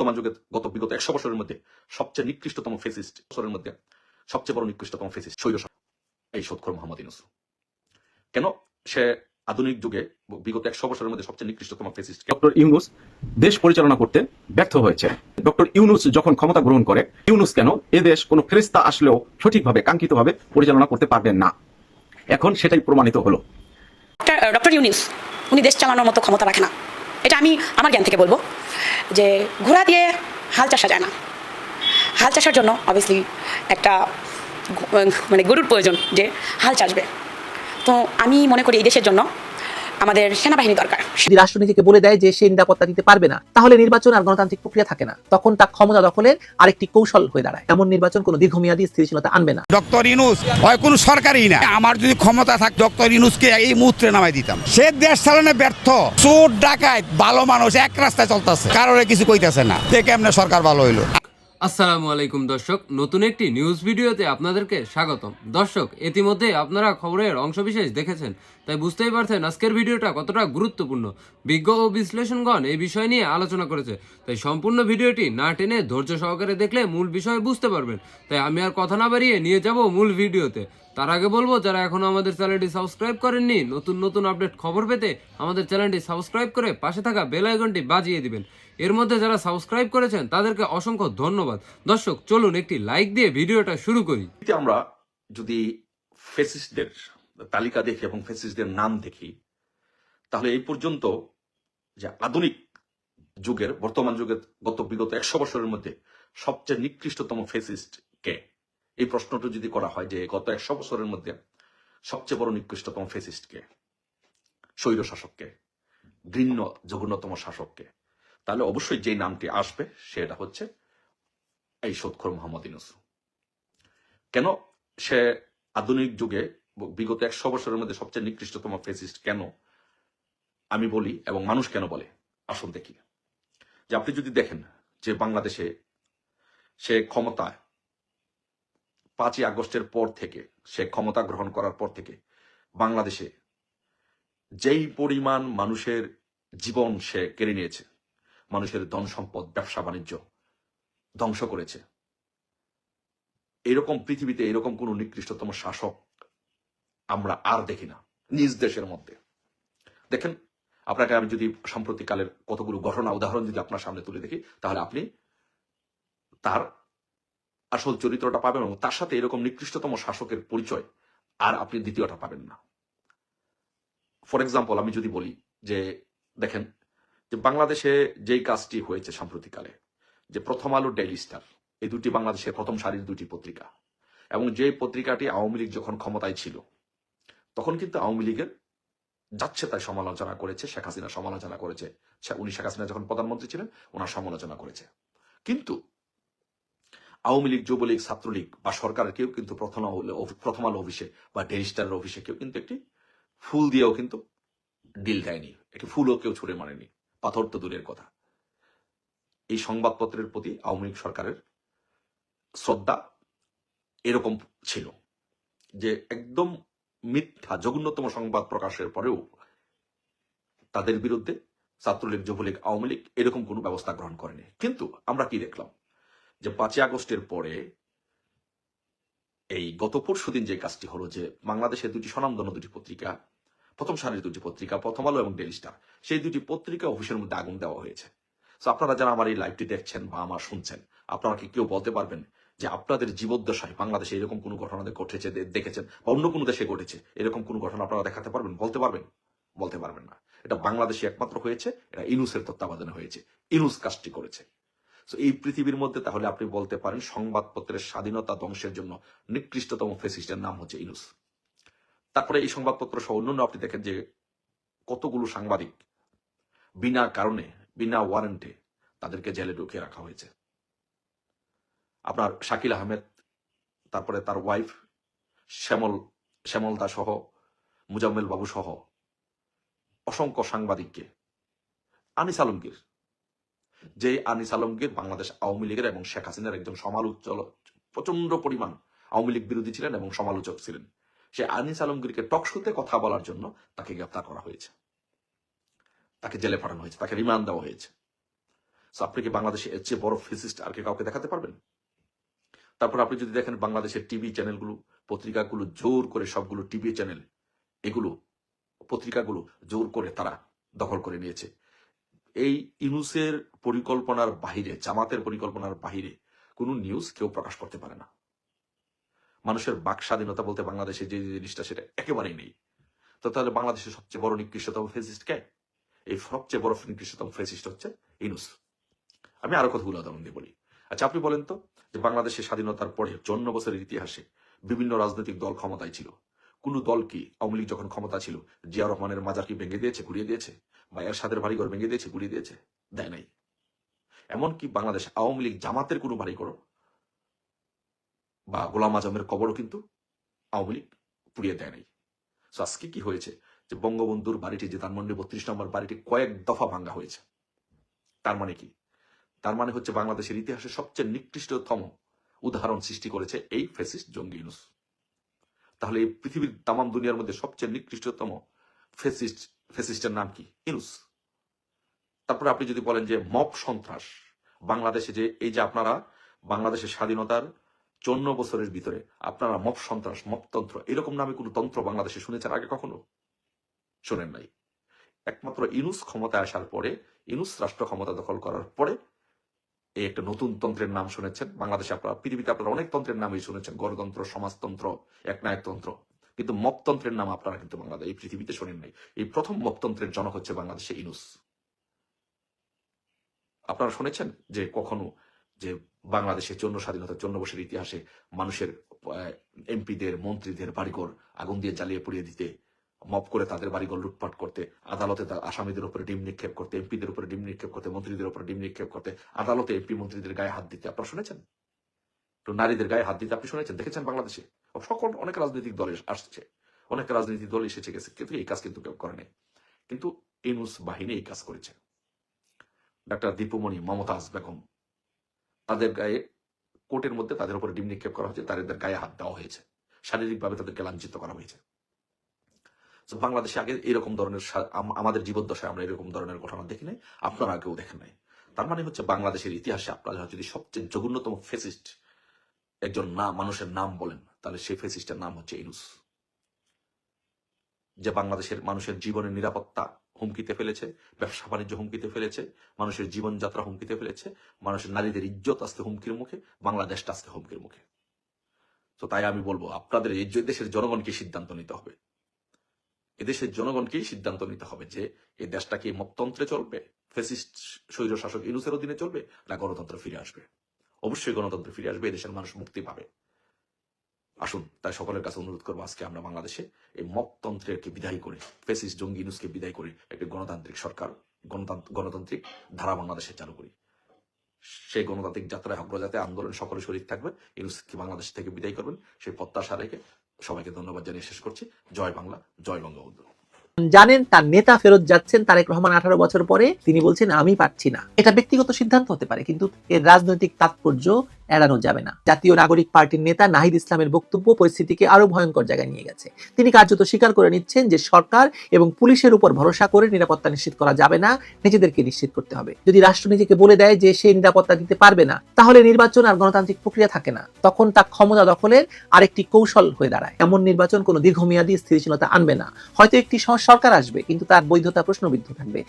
বর্তমান যুগে গত বিগত একশো বছরের মধ্যে সবচেয়ে নিকৃষ্টতম ফেসিস্ট বছরের মধ্যে সবচেয়ে বড় নিকৃষ্টতম ফেসিস্ট সৈন্য এই সৎকর মোহাম্মদ ইউনুস। কেন সে আধুনিক যুগে বিগত একশো বছরের মধ্যে সবচেয়ে নিকৃষ্টতম ফেসিস্ট ডক্টর ইউনুস দেশ পরিচালনা করতে ব্যর্থ হয়েছে। ডক্টর ইউনুস যখন ক্ষমতা গ্রহণ করে ইউনুস কেন এ দেশ কোনো ফেরিস্তা আসলেও সঠিকভাবে কাঙ্ক্ষিতভাবে পরিচালনা করতে পারবেন না। এখন সেটাই প্রমাণিত হলো। ডক্টর ইউনিস উনি দেশ চালানোর মতো ক্ষমতা রাখে না। এটা আমি আমার জ্ঞান থেকে বলব যে ঘোড়া দিয়ে হাল চাষা যায় না। হাল চাষার জন্য অবভিয়াসলি একটা মানে গরুর প্রয়োজন যে হাল চাষবে। তো আমি মনে করি এই দেশের জন্য আমাদের সেনাবাহিনী দরকার। যদি রাষ্ট্রনীতিকে বলে দেয় যে সে নিরাপত্তা দিতে পারবে না তাহলে নির্বাচন আর গণতান্ত্রিক প্রক্রিয়া থাকে না। তখন তা ক্ষমতা দখলের আরেকটি কৌশল হয়ে দাঁড়ায়। এমন নির্বাচন কোনো দীর্ঘমেয়াদী স্থিতিশীলতা আনবে না। ডক্টর ইনুস হয় কোনো সরকারই না। আমার যদি ক্ষমতা থাক ডক্টর ইনুসকে এই মুহূর্তে নামাই দিতাম। সে দেশ চালানো ব্যর্থ। চোর ডাকায় ভালো মানুষ এক রাস্তায় চলতেছে। কারোর কিছু কইতেছে না। দেখে এমনি সরকার ভালো হইল? আসসালামু আলাইকুম দর্শক। নতুন একটি নিউজ ভিডিওতে আপনাদেরকে স্বাগতম। দর্শক ইতিমধ্যে আপনারা খবরের অংশবিশেষ দেখেছেন। তাই বুঝতেই পারছেন আজকের ভিডিওটা কতটা গুরুত্বপূর্ণ। বিজ্ঞ ও বিশ্লেষণগণ এই বিষয় নিয়ে আলোচনা করেছে। তাই সম্পূর্ণ ভিডিওটি না টেনে ধৈর্য সহকারে দেখলে মূল বিষয় বুঝতে পারবেন। তাই আমি আর কথা না বাড়িয়ে নিয়ে যাব মূল ভিডিওতে। তার আগে বলব, যারা এখনও আমাদের চ্যানেলটি সাবস্ক্রাইব করেননি, নতুন নতুন আপডেট খবর পেতে আমাদের চ্যানেলটি সাবস্ক্রাইব করে পাশে থাকা বেল আইকনটি বাজিয়ে দিবেন। এর মধ্যে যারা সাবস্ক্রাইব করেছেন, তাদেরকে অসংখ্য ধন্যবাদ। দর্শক, চলুন একটি লাইক দিয়ে ভিডিওটা শুরু করি। আমরা যদি ফেসিস্টদের তালিকা দেখি এবং ফেসিস্টদের নাম দেখি, তাহলে এই পর্যন্ত যে আধুনিক যুগের, বর্তমান যুগের গত বিগত একশো বছরের মধ্যে সবচেয়ে নিকৃষ্টতম ফেসিস্ট কে? এই প্রশ্নটা যদি করা হয় যে গত একশো বছরের মধ্যে সবচেয়ে বড় নিকৃষ্টতম ফেসিস্ট কে? স্বৈর শাসককে ঘৃণ্য জঘন্যতম শাসককে তাহলে অবশ্যই যে নামটি আসবে সেটা হচ্ছে এই সৎখর মোহাম্মদ ইউনুস। কেন সে আধুনিক যুগে বিগত একশো বছরের মধ্যে সবচেয়ে নিকৃষ্টতম ফেসিস্ট কেন? আমি বলি এবং মানুষ কেন বলে? আসুন দেখি। যে আপনি যদি দেখেন যে বাংলাদেশে সে ক্ষমতায় পাঁচই আগস্টের পর থেকে, সে ক্ষমতা গ্রহণ করার পর থেকে বাংলাদেশে যেই পরিমাণ মানুষের জীবন সে কেড়ে নিয়েছে, মানুষের ধন সম্পদ, ব্যবসা, বাণিজ্য ধ্বংস করেছে, এরকম পৃথিবীতে এরকম কোন নিকৃষ্টতম শাসক আমরা আর দেখি না, নিজ দেশের মধ্যে। দেখেন, আপনাকে আমি যদি সাম্প্রতিককালের কতগুলো ঘটনা, উদাহরণ যদি আপনার সামনে তুলে দেখি, তাহলে আপনি তার আসল চরিত্রটা পাবেন এবং তার সাথে এরকম নিকৃষ্টতম শাসকের পরিচয় আর আপনি দ্বিতীয়টা পাবেন না। ফর এক্সাম্পল আমি যদি বলি যে, দেখেন, যে বাংলাদেশে যেই কাজটি হয়েছে সাম্প্রতিককালে, যে প্রথম আলো ডেইলি স্টার এই দুটি বাংলাদেশের প্রথম সারির দুটি পত্রিকা, এবং যে পত্রিকাটি আওয়ামী লীগ যখন ক্ষমতায় ছিল তখন কিন্তু আওয়ামী লীগের যাচ্ছে তাই সমালোচনা করেছে, শেখ হাসিনা সমালোচনা করেছে। উনি শেখ হাসিনা যখন প্রধানমন্ত্রী ছিলেন, ওনার সমালোচনা করেছে। কিন্তু আওয়ামী লীগ, যুবলীগ, ছাত্রলীগ বা সরকারের কেউ কিন্তু প্রথম প্রথম আলো অফিসে বা ডেইলি স্টারের অফিসে কেউ কিন্তু একটি ফুল দিয়েও কিন্তু ডিল দেয়নি। একটি ফুলও কেউ ছুড়ে মারেনি। পাথর তো দূরের কথা। এই সংবাদপত্রের প্রতি আওয়ামী লীগ সরকারের শ্রদ্ধা এরকম ছিল যে একদম মিথ্যা, জঘন্যতম সংবাদ প্রকাশের পরেও তাদের বিরুদ্ধে ছাত্রলীগ, যুবলীগ, আওয়ামী লীগ এরকম কোনো ব্যবস্থা গ্রহণ করেনি। কিন্তু আমরা কি দেখলাম? যে পাঁচই আগস্টের পরে এই গত পরশু দিন যে কাজটি হলো যে বাংলাদেশের দুটি স্বনামধন্য দুটি পত্রিকা, প্রথম সারির দুটি পত্রিকা, প্রথম আলো এবং ডেলি স্টার, সেই দুটি পত্রিকা অফিসের মধ্যে আগুন দেওয়া হয়েছে। আপনারা যারা আমার এই লাইভটি দেখছেন বা আমার শুনছেন, আপনারা কি কেউ বলতে পারবেন যে আপনাদের জীবদ্দশায় বাংলাদেশে এরকম কোনো ঘটনা ঘটেছে দেখেছেন? বা অন্য কোনো দেশে ঘটেছে? এরকম কোনো ঘটনা আপনারা দেখাতে পারবেন? বলতে পারবেন? বলতে পারবেন না। এটা বাংলাদেশে একমাত্র হয়েছে, এটা ইনুসের তত্ত্বাবধানে হয়েছে। ইনুস কাজটি করেছে। তো এই পৃথিবীর মধ্যে তাহলে আপনি বলতে পারেন সংবাদপত্রের স্বাধীনতা ধ্বংসের জন্য নিকৃষ্টতম ফেসিস্টের নাম হচ্ছে ইনুস। তারপরে এই সংবাদপত্র সহ অন্যান্য আপনি দেখেন যে কতগুলো সাংবাদিক বিনা কারণে, বিনা ওয়ারেন্টে তাদেরকে জেলে ঢুকিয়ে রাখা হয়েছে। আপনার শাকিল আহমেদ, তারপরে তার ওয়াইফ শ্যামল শ্যামল দা সহ, মুজাম্মেল বাবু সহ, অসংখ্য সাংবাদিককে। আনিস আলমগীর যে আনিস আলমগীর বাংলাদেশ আওয়ামী লীগের এবং শেখ হাসিনার একজন সমালোচক প্রচণ্ড পরিমাণ আওয়ামী লীগ বিরোধী ছিলেন এবং সমালোচক ছিলেন। সে আনিস আলমগীরকে টকশোতে কথা বলার জন্য তাকে গ্রেপ্তার করা হয়েছে। তাকে জেলে পাঠানো হয়েছে, তাকে রিমান্ড দেওয়া হয়েছে। আপনি কি বাংলাদেশে এর চেয়ে বড় ফিজিস্ট আর কি কাউকে দেখাতে পারবেন? তারপর আপনি যদি দেখেন বাংলাদেশের টিভি চ্যানেলগুলো, পত্রিকাগুলো জোর করে সবগুলো টিভি চ্যানেল, এগুলো, পত্রিকাগুলো জোর করে তারা দখল করে নিয়েছে। এই ইনুসের পরিকল্পনার বাহিরে, জামাতের পরিকল্পনার বাহিরে কোনো নিউজ কেউ প্রকাশ করতে পারে না। মানুষের বাক স্বাধীনতা বলতে বাংলাদেশে যে জিনিসটা, সেটা একেবারেই নেই। তো তাহলে বাংলাদেশের সবচেয়ে বড় নিকৃষ্টতম ফেসিস্ট কে? এই সবচেয়ে বড় নিকৃষ্টতম ফেসিস্ট হচ্ছে ইনুস আমি আরও কতগুলো উদাহরণ দিয়ে বলি। আচ্ছা আপনি বলেন তো যে বাংলাদেশের স্বাধীনতার পরে চন্ন বছরের ইতিহাসে বিভিন্ন রাজনৈতিক দল ক্ষমতায় ছিল। কোন দল কি আওয়ামী লীগ যখন ক্ষমতা ছিল, জিয়া রহমানের মাজার কি ভেঙে দিয়েছে ঘুরিয়ে দিয়েছে? বা এরশাদের বাড়িঘর ভেঙে দিয়েছে ঘুরিয়ে দিয়েছে? দেয় নাই। এমনকি বাংলাদেশ আওয়ামী লীগ জামাতের কোনো বাড়িঘর বা গোলাম আজমের কবরও কিন্তু আওয়ামী লীগ পুড়িয়ে দেয় নাই। আজকে কি হয়েছে যে বঙ্গবন্ধুর বাড়িটি, যে ধানমন্ডি বত্রিশ নম্বর বাড়িটি কয়েক দফা ভাঙ্গা হয়েছে। তার মানে কি? তার মানে হচ্ছে বাংলাদেশের ইতিহাসে সবচেয়ে নিকৃষ্টতম উদাহরণ সৃষ্টি করেছে এই ফেসিস্ট জঙ্গি ইউনুস। তাহলে এই পৃথিবীর তামাম দুনিয়ার মধ্যে সবচেয়ে নিকৃষ্টতম ফেসিস্ট ফেসিস্টের নাম কি? ইনুস তারপরে আপনি যদি বলেন যে মপ সন্ত্রাস, বাংলাদেশে যে এই যে আপনারা বাংলাদেশের স্বাধীনতার চন্ন বছরের ভিতরে আপনারা মপ সন্ত্রাস মবতন্ত্র এরকম নামে কোনো তন্ত্র বাংলাদেশে শুনেছেন আগে কখনো? শোনেন নাই। একমাত্র ইনুস ক্ষমতায় আসার পরে ইনুস রাষ্ট্র ক্ষমতা দখল করার পরে এই একটা নতুন তন্ত্রের নাম শুনেছেন। বাংলাদেশে আপনারা, পৃথিবীতে আপনারা অনেক তন্ত্রের নামই শুনেছেন। গণতন্ত্র, সমাজতন্ত্র, একনায়কতন্ত্র। কিন্তু মপতন্ত্রের নাম আপনারা কিন্তু বাংলাদেশ, এই পৃথিবীতে শোনেন নাই। এই প্রথম মপতন্ত্রের জনক হচ্ছে বাংলাদেশে ইনুস। আপনারা শুনেছেন যে কখনো যে বাংলাদেশের জন্য স্বাধীনতার জন্য বছরের ইতিহাসে মানুষের এমপিদের, মন্ত্রীদের বাড়িঘর আগুন দিয়ে জ্বালিয়ে পুড়িয়ে দিতে মপ করে তাদের বাড়িঘর লুটপাট করতে, আদালতে আসামিদের উপরে ডিম নিক্ষেপ করতে, এমপিদের উপরে ডিম নিক্ষেপ করতে, মন্ত্রীদের উপরে ডিম নিক্ষেপ করতে, আদালতে এমপি মন্ত্রীদের গায়ে হাত দিতে। আপনারা শুনেছেন? তো নারীদের গায়ে হাত দিতে আপনি শুনেছেন? দেখেছেন বাংলাদেশে? সকল অনেক রাজনৈতিক দল আসছে। অনেক রাজনৈতিক দল এসেছে, গেছে, কিন্তু এই কাজ কিন্তু কেউ করেনি কিন্তু ইনুস বাহিনী এই কাজ করেছে। ডাক্তার দীপুমণি, মমতাজ বেগম, তাদের গায়ে কোর্টের মধ্যে তাদের উপরে ডিম নিক্ষেপ করা হয়েছে, তাদের গায়ে হাত দেওয়া হয়েছে। শারীরিকভাবে তাদেরকে লাঞ্ছিত করা হয়েছে। বাংলাদেশে আগে এরকম ধরনের আমাদের জীবদ্দশায় আমরা এরকম ধরনের ঘটনা দেখি নাই, আপনারা কেউ দেখেন নাই। তার মানে হচ্ছে বাংলাদেশের ইতিহাসে আপনারা যদি সবচেয়ে জঘন্যতম ফেসিস্ট একজন না, মানুষের নাম বলেন, তাহলে সেই ফেসিস্টের নাম হচ্ছে ইনুস। যে বাংলাদেশের মানুষের জীবনের নিরাপত্তা হুমকিতে ফেলেছে, ব্যবসা বাণিজ্য হুমকিতে ফেলেছে, মানুষের জীবনযাত্রা হুমকিতে ফেলেছে, মানুষের নারীদের ইজ্জত আসতে হুমকির মুখে, বাংলাদেশটা আসতে হুমকির মুখে। তো তাই আমি বলব, আপনাদের এই দেশের জনগণকে সিদ্ধান্ত নিতে হবে। এদেশের জনগণকেই সিদ্ধান্ত নিতে হবে যে এই দেশটা কি মততন্ত্রে চলবে? ফেসিস্ট স্বৈর শাসক ইনুসের অধীনে চলবে না গণতন্ত্র ফিরে আসবে? অবশ্যই গণতন্ত্র ফিরে আসবে, এদেশের মানুষ মুক্তি পাবে। আসুন, তাই সকলের কাছে অনুরোধ করব আজকে আমরা বাংলাদেশে এই মততন্ত্রকে বিদায় করে ফেসিস্ট জঙ্গি ইনুসকে বিদায় করে একটি গণতান্ত্রিক সরকার গণতান্ত্রিক ধারা বাংলাদেশে চালু করি। সেই গণতান্ত্রিক যাত্রায় অগ্রযাতে আন্দোলন সকলে শরীর থাকবে। ইনুসকে বাংলাদেশ থেকে বিদায় করবেন? সেই প্রত্যাশা রেখে সবাইকে ধন্যবাদ জানিয়ে শেষ করছি। জয় বাংলা, জয় বঙ্গবন্ধু। জানেন, তার নেতা ফেরত যাচ্ছেন তারেক রহমান আঠারো বছর পরে। তিনি বলছেন, আমি পারছি না। এটা ব্যক্তিগত সিদ্ধান্ত হতে পারে, কিন্তু এর রাজনৈতিক তাৎপর্য এড়ানো যাবে না। জাতীয় নাগরিক পার্টির নেতা নাহিদ ইসলামের বক্তব্য পরিস্থিতিকে আরও ভয়ঙ্কর জায়গায় নিয়ে গেছে। তিনি কার্যত স্বীকার করে নিচ্ছেন যে সরকার এবং পুলিশের উপর ভরসা করে নিরাপত্তা নিশ্চিত করা যাবে না, নিজেদেরকে নিশ্চিত করতে হবে। যদি রাষ্ট্র নিজেকে বলে দেয় যে সে নিরাপত্তা দিতে পারবে না, তাহলে নির্বাচন আর গণতান্ত্রিক প্রক্রিয়া থাকে না। তখন তা ক্ষমতা দখলের আরেকটি কৌশল হয়ে দাঁড়ায়। এমন নির্বাচন কোনো দীর্ঘমেয়াদী স্থিতিশীলতা আনবে না। হয়তো একটি সরকার আসবে, কিন্তু তার বৈধতা প্রশ্নবিদ্ধ থাকবে।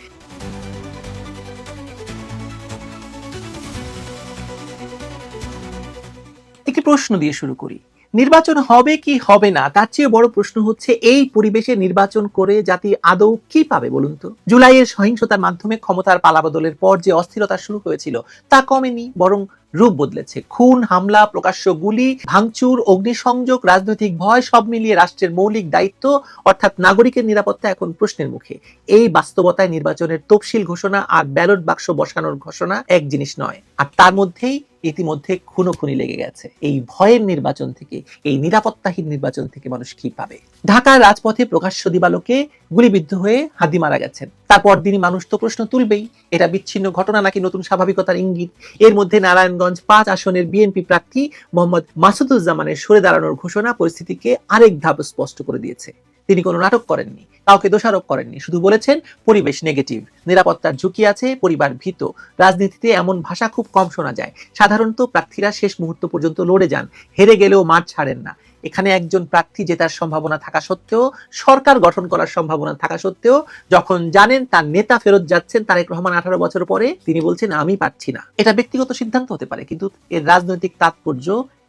একটি প্রশ্ন দিয়ে শুরু করি। নির্বাচন হবে কি হবে না? তার চেয়ে বড় প্রশ্ন হচ্ছে, এই পরিবেশে নির্বাচন করে জাতি আদৌ কি পাবে বলুন তো? জুলাইয়ের সহিংসতার মাধ্যমে ক্ষমতার পালাবদলের পর যে অস্থিরতা শুরু হয়েছিল, তা কমেনি, বরং রূপ বদলেছে। খুন, হামলা, প্রকাশ্য গুলি, ভাঙচুর, অগ্নিসংযোগ, রাজনৈতিক ভয়, সব মিলিয়ে রাষ্ট্রের মৌলিক দায়িত্ব, অর্থাৎ নাগরিকের নিরাপত্তা এখন প্রশ্নের মুখে। এই বাস্তবতায় নির্বাচনের তফসিল ঘোষণা আর ব্যালট বাক্স বসানোর ঘোষণা এক জিনিস নয়। আর তার মধ্যেই ইতিমধ্যে খুনোখুনি লেগে গেছে। এই ভয়ের নির্বাচন থেকে, এই নিরাপত্তাহীন নির্বাচন থেকে মানুষ কি পাবে? ঢাকার রাজপথে প্রকাশ্য দিবালোকে গুলিবিদ্ধ হয়ে হাদি মারা গেছেন। তারপর দিনই মানুষ তো প্রশ্ন তুলবেই, এটা বিচ্ছিন্ন ঘটনা নাকি নতুন স্বাভাবিকতার ইঙ্গিত? এর মধ্যে নারায়ণগঞ্জ পাঁচ আসনের বিএনপি প্রার্থী মোহাম্মদ মাসুদুজ্জামানের সরে দাঁড়ানোর ঘোষণা পরিস্থিতিকে আরেক ধাপ স্পষ্ট করে দিয়েছে। তিনি কোনো নাটক করেননি, কাউকে দোষারোপ করেননি, শুধু বলেছেন পরিবেশ নেগেটিভ নিরাপত্তার ঝুঁকি আছে, পরিবার ভীত, রাজনীতিতে এমন ভাষা খুব কম শোনা যায়, সাধারণত প্রার্থীরা শেষ মুহূর্ত পর্যন্ত লড়ে যান, হেরে গেলেও মাঠ ছাড়েন না, এখানে একজন প্রার্থী জেতার সম্ভাবনা থাকা সত্ত্বেও, সরকার গঠন করার সম্ভাবনা থাকা সত্ত্বেও, যখন জানেন তার নেতা ফেরত যাচ্ছেন তারেক রহমান আঠারো বছর পরে, তিনি বলছেন, আমি পাচ্ছি না। এটা ব্যক্তিগত সিদ্ধান্ত হতে পারে, কিন্তু এর রাজনৈতিক তাৎপর্য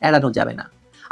এড়ানো যাবে না।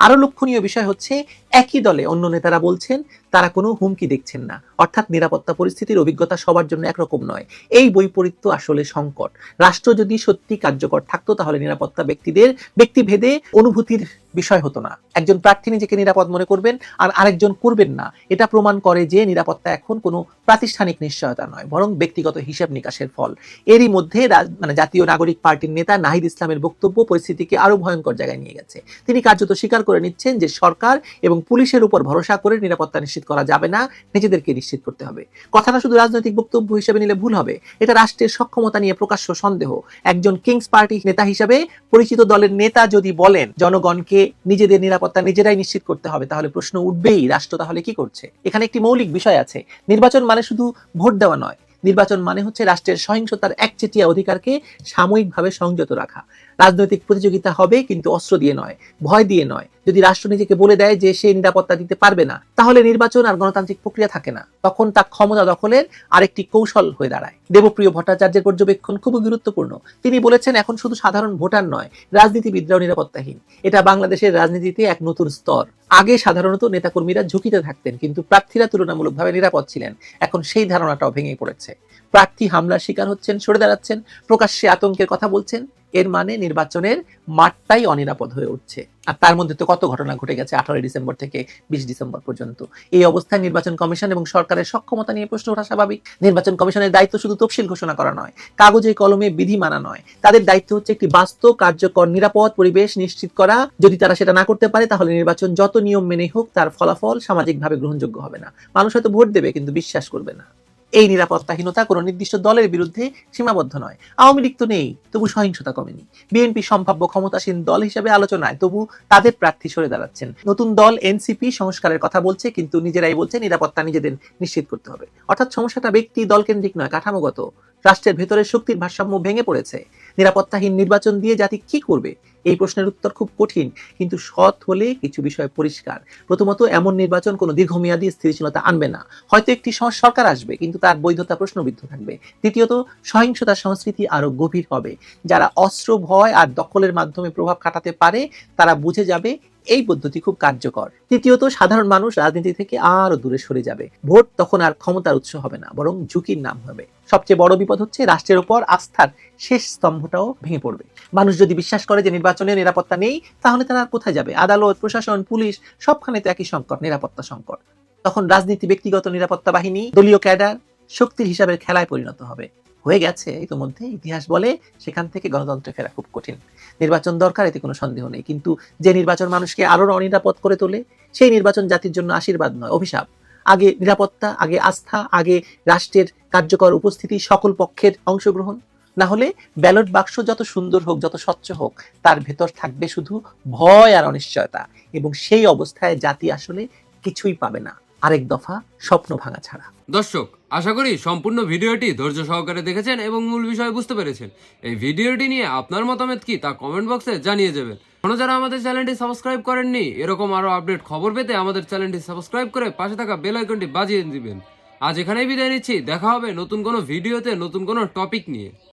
আরও লক্ষণীয় বিষয় হচ্ছে, একই দলে অন্য নেতারা বলছেন তারা কোনো হুমকি দেখছেন না। অর্থাৎ নিরাপত্তা পরিস্থিতির অভিজ্ঞতা সবার জন্য একরকম নয়। এই বৈপরীত্য আসলে সংকট। রাষ্ট্র যদি সত্যি কার্যকর থাকতো, তাহলে নিরাপত্তা ব্যক্তিদের, ব্যক্তিভেদে অনুভূতির বিষয় হতো না। একজন প্রার্থী নিজেকে নিরাপদ মনে করবেন, আর আরেকজন করবেন না। এটা প্রমাণ করে যে নিরাপত্তা এখন কোনো প্রাতিষ্ঠানিক নিশ্চয়তা নয়, বরং ব্যক্তিগত হিসাব নিকাশের ফল। এরই মধ্যে মানে জাতীয় নাগরিক পার্টির নেতা নাহিদ ইসলামের বক্তব্য পরিস্থিতিকে আরও ভয়ঙ্কর জায়গায় নিয়ে গেছে। তিনি কার্যত স্বীকার করে নিচ্ছেন যে সরকার এবং পুলিশের উপর ভরসা করে নিরাপত্তা নিশ্চিত করা যাবে না, নিজেদেরকে নিশ্চিত করতে হবে। কথাটা শুধু রাজনৈতিক বক্তব্য হিসেবে নিলে ভুল হবে। এটা রাষ্ট্রের সক্ষমতা নিয়ে প্রকাশ্য সন্দেহ। একজন কিংস পার্টি নেতা হিসেবে পরিচিত দলের নেতা যদি বলেন, জনগণকে নিজেদের নিরাপত্তা নিজেরাই নিশ্চিত করতে হবে তাহলে প্রশ্ন উঠবেই, রাষ্ট্র তাহলে কি করছে? এখানে একটি মৌলিক বিষয় আছে। নির্বাচন মানে শুধু ভোট দেওয়া নয়। নির্বাচন মানে হচ্ছে রাষ্ট্রের সহিংসতার একচেটিয়া অধিকারকে সাময়িকভাবে সংযত রাখা। রাজনৈতিক প্রতিযোগিতা হবে কিন্তু অস্ত্র দিয়ে নয়, ভয় দিয়ে নয়। যদি রাষ্ট্র নিজেকে বলে দেয় যে সে নিরাপত্তা দিতে পারবে না, তাহলে নির্বাচন আর গণতান্ত্রিক প্রক্রিয়া থাকে না। তখন তা ক্ষমতা দখলের আরেকটি কৌশল হয়ে দাঁড়ায়। দেবপ্রিয় ভট্টাচার্যের পর্যবেক্ষণ খুবই গুরুত্বপূর্ণ। তিনি বলেছেন, এখন শুধু সাধারণ ভোটার নয়, রাজনীতিবিদরাও নিরাপত্তাহীন। এটা বাংলাদেশের রাজনীতিতে এক নতুন স্তর। আগে সাধারণত নেতাকর্মীরা ঝুঁকিতে থাকতেন, কিন্তু প্রার্থীরা তুলনামূলকভাবে নিরাপদ ছিলেন। এখন সেই ধারণাটাও ভেঙে পড়েছে। প্রার্থী হামলার শিকার হচ্ছেন, সরে দাঁড়াচ্ছেন, প্রকাশ্যে আতঙ্কের কথা বলছেন। এর মানে নির্বাচনের মাঠটাই অনিরাপদ হয়ে উঠছে। আর তার মধ্যে তো কত ঘটনা ঘটে গেছে আঠারোই ডিসেম্বর থেকে বিশ ডিসেম্বর পর্যন্ত। এই অবস্থায় নির্বাচন কমিশন এবং সরকারের সক্ষমতা নিয়ে প্রশ্ন ওঠা স্বাভাবিক। নির্বাচন কমিশনের দায়িত্ব শুধু তফসিল ঘোষণা করা নয়, কাগজে কলমে বিধি মানা নয়। তাদের দায়িত্ব হচ্ছে একটি বাস্তব, কার্যকর, নিরাপদ পরিবেশ নিশ্চিত করা। যদি তারা সেটা না করতে পারে, তাহলে নির্বাচন যত নিয়ম মেনে হোক, তার ফলাফল সামাজিকভাবে গ্রহণযোগ্য হবে না। মানুষ হয়তো ভোট দেবে, কিন্তু বিশ্বাস করবে না। এই নিরাপত্তাহীনতা কোনো নির্দিষ্ট দলের বিরুদ্ধে সীমাবদ্ধ নয়। আওয়ামী লীগ তো নেই, তবু সহিংসতা কমেনি। বিএনপি সম্ভাব্য ক্ষমতাসীন দল হিসেবে আলোচনায় তবু তাদের প্রার্থী সরে দাঁড়াচ্ছেন। নতুন দল এনসিপি সংস্কারের কথা বলছে, কিন্তু নিজেরাই বলছে নিরাপত্তা নিজেদের নিশ্চিত করতে হবে। অর্থাৎ সমস্যাটা ব্যক্তি দলকেন্দ্রিক নয়, কাঠামোগত। রাষ্ট্রের ভেতরে শক্তির ভারসাম্য ভেঙে পড়েছে। নিরাপত্তাহীন নির্বাচন দিয়ে জাতি কি করবে? এই প্রশ্নের উত্তর খুব কঠিন, কিন্তু সৎ হলে কিছু বিষয় পরিষ্কার। প্রথমত, এমন নির্বাচন কোনো দীর্ঘমেয়াদী স্থিতিশীলতা আনবে না। হয়তো একটি সরকার আসবে, কিন্তু তার বৈধতা প্রশ্নবিদ্ধ থাকবে। দ্বিতীয়ত, সহিংসতার সংস্কৃতি আরও গভীর হবে। যারা অস্ত্র, ভয় আর দখলের মাধ্যমে প্রভাব খাটাতে পারে, তারা বুঝে যাবে এই পদ্ধতি খুব কার্যকর। তৃতীয়ত, সাধারণ মানুষ রাজনীতি থেকে আরও দূরে সরে যাবে। ভোট তখন আর ক্ষমতার উৎস হবে না, বরং ঝুঁকির নাম হবে। সবচেয়ে বড় বিপদ হচ্ছে রাষ্ট্রের উপর আস্থার শেষ স্তম্ভটাও ভেঙে পড়বে। মানুষ যদি বিশ্বাস করে যে নির্বাচনে নিরাপত্তা নেই, তাহলে তারা কোথায় যাবে? আদালত, প্রশাসন, পুলিশ, সবখানে তো একই সংকট, নিরাপত্তা সংকট। তখন রাজনীতি ব্যক্তিগত নিরাপত্তা বাহিনী, দলীয় ক্যাডার শক্তির হিসাবে খেলায় পরিণত হবে। হয়ে গেছে, ইতিমধ্যে ইতিহাস বলে সেখান থেকে গণতন্ত্রে ফেরা খুব কঠিন। নির্বাচন দরকার, এতে কোনো সন্দেহ নেই। কিন্তু যে নির্বাচন মানুষকে আরও অনিরাপদ করে তোলে, সেই নির্বাচন জাতির জন্য আশীর্বাদ নয়, অভিশাপ। আগে নিরাপত্তা, আগে আস্থা, আগে রাষ্ট্রের কার্যকর উপস্থিতি, সকল পক্ষের অংশগ্রহণ। না হলে ব্যালট বাক্স যত সুন্দর হোক, যত স্বচ্ছ হোক, তার ভেতর থাকবে শুধু ভয় আর অনিশ্চয়তা এবং সেই অবস্থায় জাতি আসলে কিছুই পাবে না। আরেক দফা স্বপ্ন ভাঙা ছাড়া। দর্শক, আশা করি সম্পূর্ণ ভিডিওটি ধৈর্য সহকারে দেখেছেন এবং মূল বিষয় বুঝতে পেরেছেন। এই ভিডিওটি নিয়ে আপনার মতামত কি তা কমেন্ট বক্সে জানিয়ে যাবেন এখনও যারা আমাদের চ্যানেলটি সাবস্ক্রাইব করেননি, এরকম আরও আপডেট খবর পেতে আমাদের চ্যানেলটি সাবস্ক্রাইব করে পাশে থাকা বেল আইকনটি বাজিয়ে দিবেন। আজ এখানেই বিদায় নিচ্ছি। দেখা হবে নতুন কোনো ভিডিওতে নতুন কোনো টপিক নিয়ে।